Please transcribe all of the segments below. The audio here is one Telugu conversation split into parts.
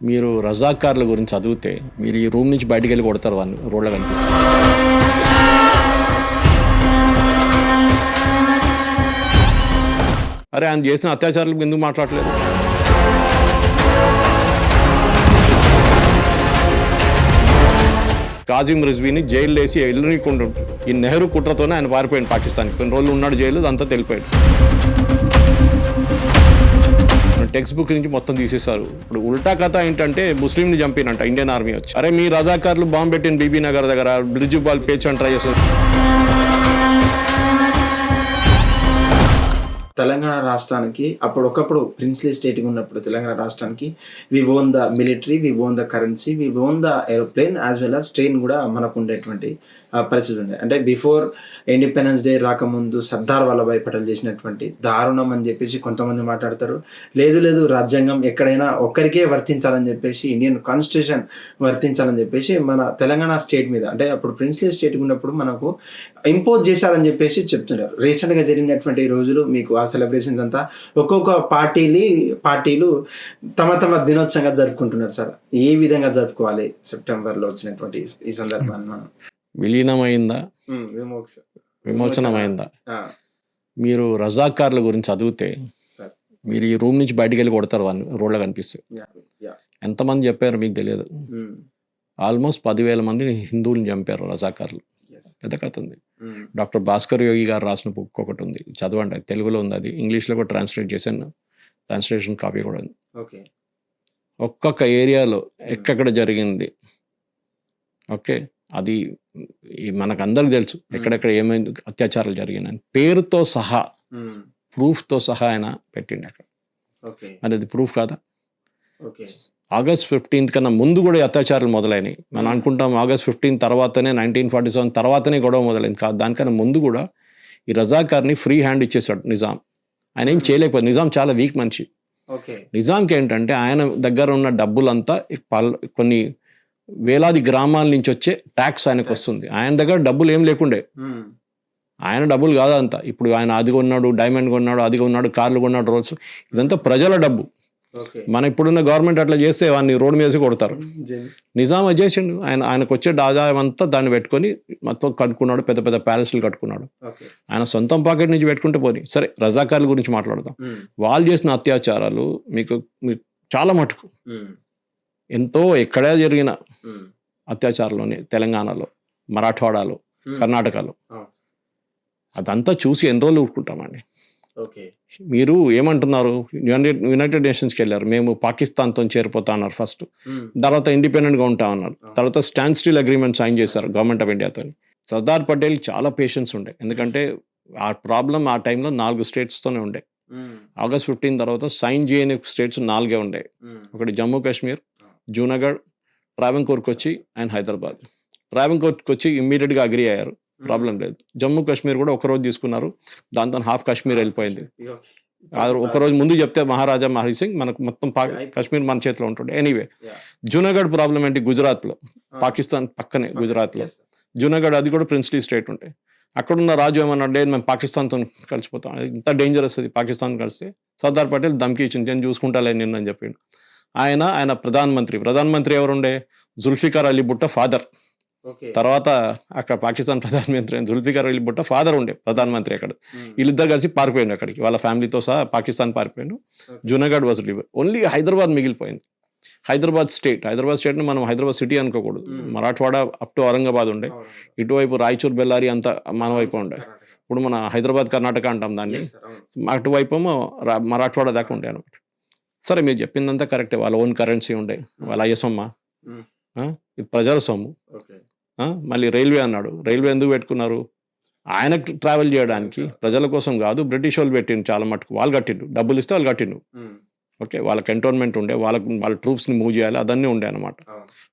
మీరు రజాకార్ల గురించి చదివితే మీరు ఈ రూమ్ నుంచి బయటికి వెళ్ళి కొడతారు వాళ్ళు రోడ్లో కనిపిస్తుంది. అరే ఆయన చేసిన అత్యాచారాలకు ఎందుకు మాట్లాడలేదు? కాజిం రిజ్వీని జైలు వేసి వెళ్ళనీకుండా ఈ నెహ్రూ కుట్రతోనే ఆయన పారిపోయాడు పాకిస్తాన్కి. కొన్ని రోజులు ఉన్నాడు జైలు అంతా తెలిపాడు. టెక్స్ట్ బుక్ నుంచి మొత్తం తీసేశారు. ఇప్పుడు ఉల్టా కథ ఏంటంటే ముస్లింని చంపినంట ఇండియన్ ఆర్మీ వచ్చి. అరే మీ రజాకార్లు బాంబు పెట్టిన బీబీ నగర్ దగ్గర బ్రిడ్జ్ బాల్ పేచని ట్రై చేస్తారు తెలంగాణ రాష్ట్రానికి అప్పుడు ఒకప్పుడు ప్రిన్స్లీ స్టేట్ ఉన్నప్పుడు తెలంగాణ రాష్ట్రానికి we own the military we own the currency we own the aeroplane as well as train కూడా మనకు ఉండేటువంటి పరిస్థితి ఉండేది అంటే బిఫోర్ ఇండిపెండెన్స్ డే రాకముందు సర్దార్ వల్లభాయ్ పటేల్ చేసినటువంటి దారుణం అని చెప్పేసి కొంతమంది మాట్లాడతారు. లేదు లేదు రాజ్యాంగం ఎక్కడైనా ఒక్కరికే వర్తించాలని చెప్పేసి ఇండియన్ కాన్స్టిట్యూషన్ వర్తించాలని చెప్పేసి మన తెలంగాణ స్టేట్ మీద అంటే అప్పుడు ప్రిన్స్లీ స్టేట్ ఉన్నప్పుడు మనకు ఇంపోజ్ చేశారని చెప్పేసి చెప్తున్నారు రీసెంట్గా జరిగినటువంటి రోజులు మీకు ఆ సెలబ్రేషన్స్ అంతా ఒక్కొక్క పార్టీని పార్టీలు తమ తమ దినోత్సవంగా జరుపుకుంటున్నారు సార్. ఏ విధంగా జరుపుకోవాలి? సెప్టెంబర్లో వచ్చినటువంటి ఈ- ఈ సందర్భాన్ని మనం విలీనమైందా? విమోచనమైందా? మీరు రజాకార్ల గురించి చదివితే మీరు ఈ రూమ్ నుంచి బయటికి వెళ్ళి కొడతారు వాళ్ళు రోడ్లో కనిపిస్తే. ఎంతమంది చెప్పారు మీకు తెలియదు. ఆల్మోస్ట్ పదివేల మందిని హిందువులను చంపారు రజాకార్లు. పెద్ద కథ ఉంది. డాక్టర్ భాస్కర్ యోగి గారు రాసిన బుక్ ఒకటి ఉంది. చదవండి అది తెలుగులో ఉంది. అది ఇంగ్లీష్లో కూడా ట్రాన్స్లేట్ చేశాను. ట్రాన్స్లేషన్ కాపీ కూడా ఉంది. ఓకే. ఒక్కొక్క ఏరియాలో ఎక్కడెక్కడ జరిగింది? ఓకే? అది మనకు అందరికి తెలుసు. ఎక్కడెక్కడ ఏమైంది అత్యాచారాలు జరిగినాయని. పేరుతో సహా ప్రూఫ్తో సహా ఆయన పెట్టిండి అక్కడ. మరి అది ప్రూఫ్ కాదా? ఓకే. ఆగస్ట్ ఫిఫ్టీన్త్ కన్నా ముందు కూడా అత్యాచారాలు మొదలైనవి మనం అనుకుంటాం ఆగస్ట్ ఫిఫ్టీన్ తర్వాతనే నైన్టీన్ ఫార్టీ సెవెన్ తర్వాతనే గొడవ మొదలైంది. కాదు దానికన్నా ముందు కూడా ఈ రజాకార్ని ఫ్రీ హ్యాండ్ ఇచ్చేసాడు నిజాం. ఆయన ఏం చేయలేకపోయాడు నిజాం చాలా వీక్ మనిషి. నిజాంకి ఏంటంటే ఆయన దగ్గర ఉన్న డబ్బులంతా కొన్ని వేలాది గ్రామాల నుంచి వచ్చే ట్యాక్స్ ఆయనకు వస్తుంది. ఆయన దగ్గర డబ్బులు ఏం లేకుండే. ఉమ్, ఆయన డబ్బులు కాదంతా ఇప్పుడు ఆయన అది కొన్నాడు డైమండ్ కొన్నాడు అది కొన్నాడు కార్లు కొన్నాడు రోల్స్ ఇదంతా ప్రజల డబ్బు. మన ఇప్పుడున్న గవర్నమెంట్ అట్లా చేస్తే వాడిని రోడ్డు మీద కొడతారు. జన్- నిజాం చేసిండు. ఆయన ఆయనకు వచ్చే ఆదాయం అంతా దాన్ని పెట్టుకొని మొత్తం కట్టుకున్నాడు పెద్ద పెద్ద ప్యాలెస్లు కట్టుకున్నాడు. ఆయన సొంతం పాకెట్ నుంచి పెట్టుకుంటే పోని. సరే రజాకార్ల గురించి మాట్లాడదాం. ఉమ్, వాళ్ళు చేసిన అత్యాచారాలు మీకు మీకు చాలా మటుకు. ఎంతో ఎక్కడే జరిగిన అత్యాచారాలని తెలంగాణలో మరాఠవాడాలో కర్ణాటకలో. అదంతా చూసి ఎన్ని రోజులు ఊరుకుంటామండి. మీరు ఏమంటున్నారు? యునైటెడ్ యునైటెడ్ నేషన్స్కి వెళ్ళారు. మేము పాకిస్తాన్తో చేరిపోతా అన్నారు ఫస్ట్ తర్వాత ఇండిపెండెంట్గా ఉంటా అన్నారు. తర్వాత స్టాండ్ స్టిల్ అగ్రిమెంట్ సైన్ చేశారు గవర్నమెంట్ ఆఫ్ ఇండియాతో. సర్దార్ పటేల్ చాలా పేషెన్స్ ఉండే. ఎందుకంటే ఆ ప్రాబ్లం ఆ టైంలో నాలుగు స్టేట్స్తోనే ఉండే. ఆగస్ట్ ఫిఫ్టీన్ తర్వాత సైన్ చేయని స్టేట్స్ నాలుగే ఉండే. ఒకటి జమ్మూ కాశ్మీర్ జూనాగఢ్ ట్రావెంకోర్కి వచ్చి అండ్ హైదరాబాద్. ట్రావెంకోర్కి వచ్చి ఇమ్మీడియట్గా అగ్రి అయ్యారు. ప్రాబ్లం లేదు. జమ్మూ కాశ్మీర్ కూడా ఒక రోజు తీసుకున్నారు దాంతో హాఫ్ కాశ్మీర్ వెళ్ళిపోయింది. ఓకే. ఆ ఒక రోజు ముందు చెప్తే మహారాజా మహరి సింగ్ మనకు మొత్తం పా కాశ్మీర్ మన చేతిలో ఉంటుండే ఎనీవే. జూనాగఢ్ ప్రాబ్లం ఏంటి? గుజరాత్లో. పాకిస్తాన్ పక్కనే గుజరాత్లో. జూనాగఢ్ అది కూడా ప్రిన్స్లీ స్టేట్ ఉంటాయి అక్కడున్న రాజు ఏమన్నాడు? లేదు మేము పాకిస్తాన్తో కలిసిపోతాం. ఇంత డేంజరస్ అది పాకిస్తాన్ కలిస్తే. సర్దార్ పటేల్ దమ్కి ఇచ్చింది. నేను చూసుకుంటాలే నిన్ను అని చెప్పిండు. ఆయన ఆయన ప్రధానమంత్రి. ప్రధానమంత్రి ఎవరుండే? జుల్ఫికార్ అలీ బుట్ట ఫాదర్. తర్వాత అక్కడ పాకిస్తాన్ ప్రధానమంత్రి అయిన జుల్ఫికార్ అలీ బుట్ట ఫాదర్ ఉండే ప్రధానమంత్రి అక్కడ వీళ్ళిద్దరు కలిసి పారిపోయాడు అక్కడికి. వాళ్ళ ఫ్యామిలీతో సహా పాకిస్తాన్ పారిపోయాడు. Junagadh was liver only Hyderabad మిగిలిపోయింది. హైదరాబాద్ స్టేట్. హైదరాబాద్ స్టేట్ని మనం హైదరాబాద్ సిటీ అనుకోకూడదు. మరాఠవాడ అప్ టు ఔరంగాబాద్ ఉండే. ఇటువైపు రాయచూర్ బెల్లారి అంతా మన వైపు ఉండే. ఇప్పుడు మన హైదరాబాద్ కర్ణాటక అంటాం దాన్ని. అటువైపు మరాఠవాడ దాకా ఉండే అనమాట సరే మీరు చెప్పిందంతా కరెక్టే వాళ్ళ ఓన్ కరెన్సీ ఉండే. వాళ్ళ అయ్య సొమ్మ Hmm. ఇది ప్రజల సొమ్ము? మళ్ళీ రైల్వే అన్నాడు. రైల్వే ఎందుకు పెట్టుకున్నారు? ఆయనకు ట్రావెల్ చేయడానికి ప్రజల కోసం కాదు బ్రిటిష్ వాళ్ళు పెట్టిండు చాలా మటుకు. వాళ్ళు కట్టిండు. డబ్బులు ఇస్తే వాళ్ళు కట్టిండు. ఓకే వాళ్ళ కంటోన్మెంట్ ఉండే. వాళ్ళకు వాళ్ళ ట్రూప్స్ని మూవ్ చేయాలి. అదన్నీ ఉండే అనమాట.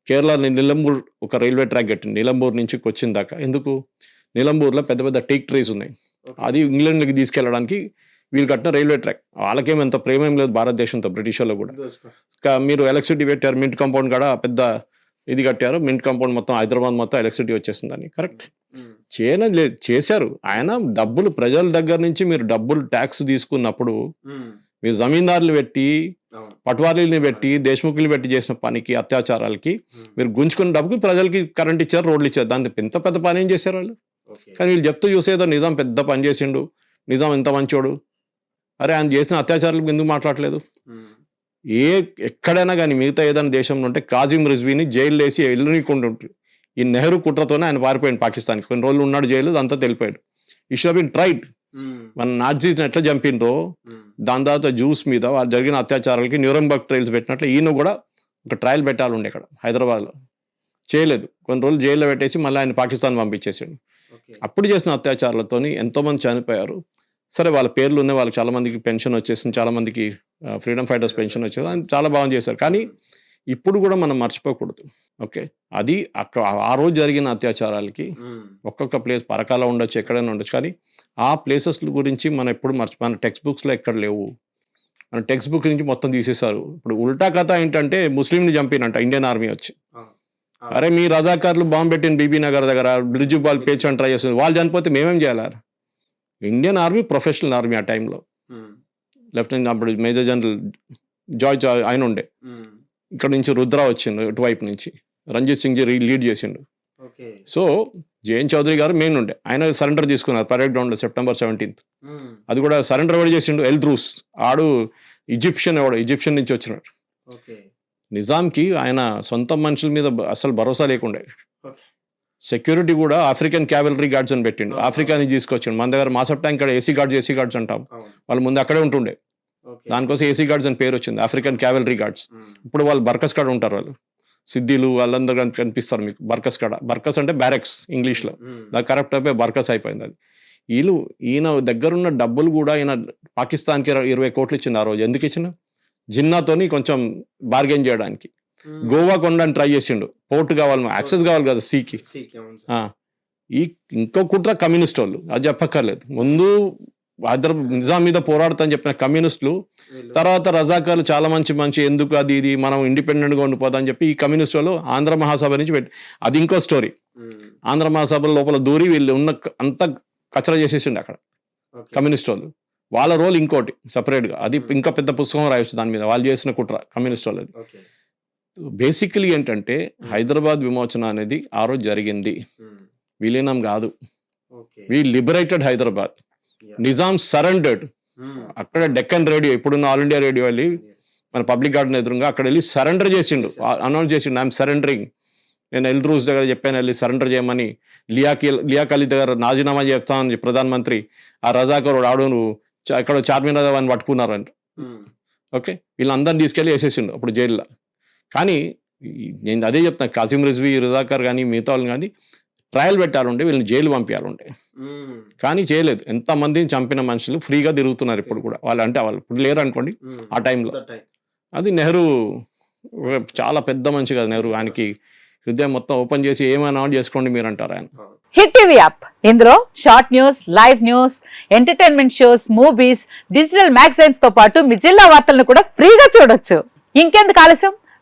కేరళ నిలంబూర్ ఒక రైల్వే ట్రాక్ కట్టింది. నిలంబూర్ నుంచి కొచ్చిన్ దాకా. ఎందుకు? నిలంబూర్లో పెద్ద పెద్ద టేక్ ట్రీస్ ఉన్నాయి. అది ఇంగ్లాండ్కి తీసుకెళ్ళడానికి వీళ్ళు కట్టిన రైల్వే ట్రాక్. వాళ్ళకేం ఎంత ప్రేమ ఏం లేదు భారతదేశంతో బ్రిటిష్ వాళ్ళు కూడా మీరు ఎలక్ట్రిసిటీ పెట్టారు మింట్ కాంపౌండ్ కూడా పెద్ద ఇది కట్టారు మింట్ కాంపౌండ్ మొత్తం హైదరాబాద్ మొత్తం ఎలక్ట్రిసిటీ వచ్చేసిందని కరెక్ట్ ఉమ్, చేయనది లేదు చేశారు. ఆయన డబ్బులు ప్రజల దగ్గర నుంచి మీరు డబ్బులు ట్యాక్స్ తీసుకున్నప్పుడు మీరు జమీందారులు పెట్టి అవును. పట్వారీని పెట్టి దేశముఖులు పెట్టి చేసిన పనికి అత్యాచారాలకి. మీరు గుంజుకున్న డబ్బుకి ప్రజలకి కరెంట్ ఇచ్చారు రోడ్లు ఇచ్చారు. దాని ఎంత పెద్ద పని ఏం చేశారు వాళ్ళు? కానీ వీళ్ళు చెప్తూ చూసేదో నిజాం పెద్ద పని చేసిండు నిజాం ఎంత మంచోడు. అరే ఆయన చేసిన అత్యాచారాలకు ఎందుకు మాట్లాడలేదు. ఏ ఎక్కడైనా కానీ మిగతా ఏదైనా దేశంలో ఉంటే కాజిం రిజ్వీని జైలు వేసి ఉంటుంది ఈ నెహ్రూ కుట్రతోనే ఆయన పారిపోయాడు పాకిస్తాన్కి. కొన్ని రోజులు ఉన్నాడు జైలు అంతా తెలిపాడు. ఈ షో బిన్ ట్రైడ్. మన నాజీస్ని ఎట్లా చంపిండ్రో. దాని తర్వాత జ్యూస్ మీద వాళ్ళు జరిగిన అత్యాచారాలకి న్యూరంబర్గ్ ట్రయల్స్ పెట్టినట్లు ఈయన కూడా ఒక ట్రయల్ పెట్టాలి ఉండే ఇక్కడ హైదరాబాద్లో. చేయలేదు. కొన్ని రోజులు జైల్లో పెట్టేసి మళ్ళీ ఆయన పాకిస్తాన్ పంపించేసాడు. అప్పుడు చేసిన అత్యాచారాలతోని ఎంతోమంది చనిపోయారు. సరే వాళ్ళ పేర్లు ఉన్నాయి. వాళ్ళకి చాలా మందికి పెన్షన్ వచ్చేసింది. చాలా మందికి ఫ్రీడమ్ ఫైటర్స్ పెన్షన్ వచ్చేది ఆయన చాలా బాగా చేశారు. కానీ ఇప్పుడు కూడా మనం మర్చిపోకూడదు. ఓకే? అది అక్కడ ఆ రోజు జరిగిన అత్యాచారాలకి. ఒక్కొక్క ప్లేస్ పరకాల ఉండొచ్చు ఎక్కడైనా ఉండొచ్చు. కానీ ఆ ప్లేసెస్ గురించి మనం ఎప్పుడు మర్చి మన టెక్స్ట్ బుక్స్లో ఎక్కడ లేవు. మన టెక్స్ట్ బుక్ నుంచి మొత్తం తీసేశారు. ఇప్పుడు ఉల్టా కథ ఏంటంటే ముస్లింని చంపినంట ఇండియన్ ఆర్మీ వచ్చి. అరే మీ రజాకార్లు బాంబు పెట్టిన బీబీ నగర్ దగ్గర బ్రిడ్జ్ బాల్ పేర్చని ట్రై చేస్తుంది వాళ్ళు చనిపోతే మేమేం చేయాలి? ఇండియన్ ఆర్మీ ప్రొఫెషనల్ ఆర్మీ ఆ టైంలో. ఉమ్. లెఫ్టినెంట్ అప్పుడు మేజర్ జనరల్ జాయ్ జాయ్ ఆయన ఉండే. ఉమ్. ఇక్కడ నుంచి రుద్ర వచ్చిండు ఇటువైపు నుంచి. రంజిత్ సింగ్ జీ లీడ్ చేసిండు. సో జేఎన్ చౌదరి గారు మెయిన్ ఉండే. ఆయన సరెండర్ తీసుకున్నారు పరేడ్ గ్రౌండ్లో సెప్టెంబర్ సెవెంటీన్త్. ఉమ్. అది కూడా సరెండర్ ఎవడు చేసిండు ఎల్ద్రూస్. ఆడు ఈజిప్షియన్ ఎవడు ఈజిప్షియన్ నుంచి వచ్చినాడు. నిజాంకి ఆయన సొంత మనుషుల మీద అసలు భరోసా లేకుండే. సెక్యూరిటీ కూడా ఆఫ్రికన్ క్యావెలరీ గార్డ్స్ అని పెట్టిండు. ఆఫ్రికా నుంచి తీసుకొచ్చిండు. మన దగ్గర మాసప్ ట్యాంక్ ఇక్కడ A C guards A C guards అంటాం. వాళ్ళు ముందు అక్కడే ఉంటుండే. దానికోసం ఏసీ గార్డ్స్ అని పేరు వచ్చింది ఆఫ్రికన్ క్యావెలరీ గార్డ్స్. ఇప్పుడు వాళ్ళు బర్కస్ కాడ ఉంటారు వాళ్ళు. సిద్ధిలు వాళ్ళందరూ కన్- కనిపిస్తారు మీకు బర్కస్ కాడ. బర్కస్ అంటే బ్యారెక్స్ ఇంగ్లీష్లో. దాని కరెక్ట్ అయిపోయి బర్కస్ అయిపోయింది అది. వీళ్ళు ఈయన దగ్గరున్న డబ్బులు కూడా ఈయన పాకిస్తాన్కి ఇర- ఇరవై కోట్లు ఇచ్చింది ఆ రోజు. ఎందుకు ఇచ్చిన జిన్నాతోని కొంచెం బార్గెన్ చేయడానికి. గోవా కొండని ట్రై చేసిండు. పోర్ట్ కావాలి యాక్సెస్ కావాలి కదా సీకి. ఈ ఇంకో కుట్ర కమ్యూనిస్ట్ వాళ్ళు. అది చెప్పక్కర్లేదు. ముందు హైదరాబాద్ నిజాం మీద పోరాడతా చెప్పిన కమ్యూనిస్టులు తర్వాత రజాకార్లు చాలా మంచి మంచి ఎందుకు అది ఇది మనం ఇండిపెండెంట్గా ఉండిపోతా అని చెప్పి ఈ కమ్యూనిస్ట్ వాళ్ళు ఆంధ్ర మహాసభ నుంచి పెట్టి అది ఇంకో స్టోరీ. ఆంధ్ర మహాసభ లోపల దూరి వీళ్ళు ఉన్న అంతా కచరా చేసేసిండు అక్కడ. కమ్యూనిస్ట్ వాళ్ళు. వాళ్ళ రోల్ ఇంకోటి సపరేట్గా. అది ఇంకా పెద్ద పుస్తకం రాయొచ్చు దాని మీద. వాళ్ళు చేసిన కుట్ర కమ్యూనిస్ట్ వాళ్ళది. బేసికలీ ఏంటంటే హైదరాబాద్ విమోచన అనేది ఆ రోజు జరిగింది. విలీనం కాదు. We liberated Hyderabad. Nizam surrendered. అక్కడ డెక్కన్ రేడియో ఇప్పుడున్న ఆల్ ఇండియా రేడియో వెళ్ళి మన పబ్లిక్ గార్డెన్ ఎదురుగా అక్కడ వెళ్ళి సరెండర్ చేసిండు. అనౌన్స్ చేసిండు ఐఎమ్ సరెండరింగ్ నేను ఎల్ద్రూస్ దగ్గర చెప్పాను వెళ్ళి సరెండర్ చేయమని. లియాకి లియాక్ అలీ దగ్గర రాజీనామా చేస్తానని ప్రధానమంత్రి ఆ రజాకర్ ఆడు నువ్వు ఎక్కడో చార్మినార్ అని పట్టుకున్నారంట. ఓకే? వీళ్ళందరిని తీసుకెళ్ళి వేసేసిండు అప్పుడు జైల్లో. కానీ నేను అదే చెప్తాను కాసిం రిజ్వీ రజాకర్ కానీ మిగతా వాళ్ళు కానీ ట్రయల్ పెట్టాలంటే వీళ్ళని జైలు పంపించాలంటే. కానీ చేయలేదు. ఎంతమందిని చంపిన మనుషులు ఫ్రీగా తిరుగుతున్నారు ఇప్పుడు కూడా. వాళ్ళు అంటే వాళ్ళు ఇప్పుడు లేరు అనుకోండి. ఆ టైంలో. అది నెహ్రూ చాలా పెద్ద మనిషి కదా నెహ్రూ. ఆయనకి హృదయం మొత్తం ఓపెన్ చేసి ఏమైనా చేసుకోండి మీరు అంటారు ఆయన. Hit TV app. ఇందులో short news live news entertainment shows movies digital మ్యాగజైన్స్తో పాటు మీ జిల్లా వార్తలను కూడా ఫ్రీగా చూడొచ్చు. ఇంకెందుకు ఆలస్యం?